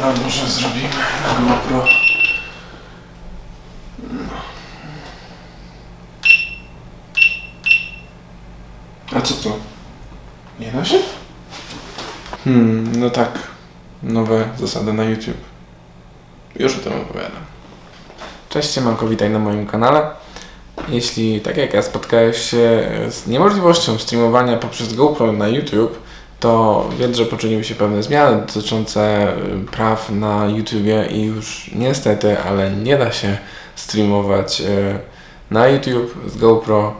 no może zrobimy na GoPro. A co to? Nie da się? Hmm, no tak. Nowe zasady na YouTube. Już o tym opowiadam. Cześć, Manko, witaj na moim kanale. Jeśli, tak jak ja, spotkałeś się z niemożliwością streamowania poprzez GoPro na YouTube, to wiedz, że poczyniły się pewne zmiany dotyczące y, praw na YouTubie i już niestety, ale nie da się streamować y, na YouTube z GoPro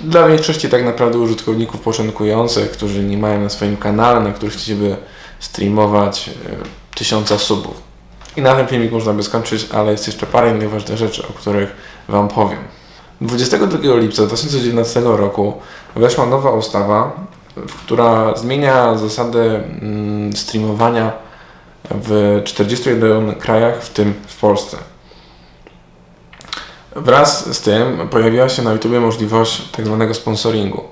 dla większości tak naprawdę użytkowników początkujących, którzy nie mają na swoim kanale, na którym chcieliby streamować y, tysiąca subów. I na tym filmik można by skończyć, ale jest jeszcze parę innych ważnych rzeczy, o których Wam powiem. 22 lipca 2019 roku weszła nowa ustawa, która zmienia zasady mm, streamowania w 41 krajach, w tym w Polsce. Wraz z tym pojawiła się na YouTube możliwość tak zwanego sponsoringu.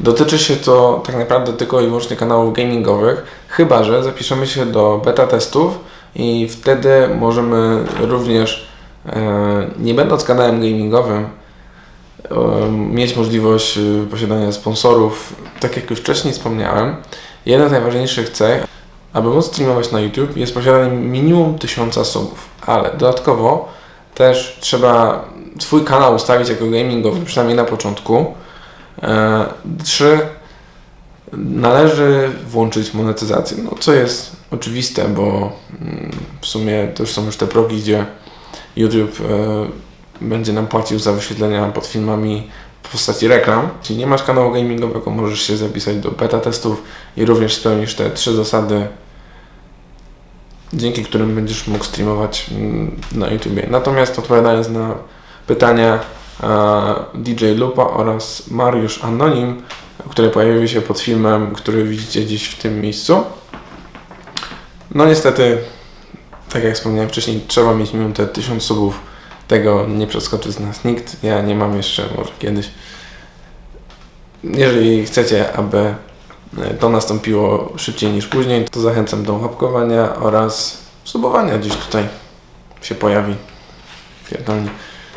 Dotyczy się to tak naprawdę tylko i wyłącznie kanałów gamingowych, chyba że zapiszemy się do beta testów i wtedy możemy również, e, nie będąc kanałem gamingowym, mieć możliwość e, posiadania sponsorów. Tak jak już wcześniej wspomniałem, jedna z najważniejszych cech, aby móc streamować na YouTube, jest posiadanie minimum 1000 subów, ale dodatkowo też trzeba swój kanał ustawić jako gamingowy, przynajmniej na początku. E, Trzy, należy włączyć monetyzację, no co jest oczywiste, bo mm, w sumie to już są już te progi, gdzie YouTube e, będzie nam płacił za wyświetlenia pod filmami w postaci reklam. Jeśli nie masz kanału gamingowego, możesz się zapisać do beta testów i również spełnisz te trzy zasady, dzięki którym będziesz mógł streamować mm, na YouTubie. Natomiast odpowiadając na pytania DJ Lupa oraz Mariusz Anonim, które pojawiły się pod filmem, który widzicie dziś w tym miejscu. No niestety, tak jak wspomniałem wcześniej, trzeba mieć minimum te 1000 subów. Tego nie przeskoczy z nas nikt. Ja nie mam jeszcze, może kiedyś. Jeżeli chcecie, aby e, to nastąpiło szybciej niż później, to zachęcam do łapkowania oraz subowania gdzieś tutaj się pojawi. Pierdolnie.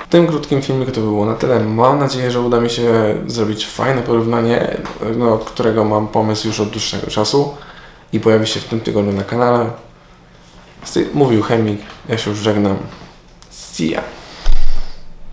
W tym krótkim filmiku to było na tyle. Mam nadzieję, że uda mi się zrobić fajne porównanie, no, którego mam pomysł już od dłuższego czasu i pojawi się w tym tygodniu na kanale. Mówił Chemik, ja się już żegnam. Cia.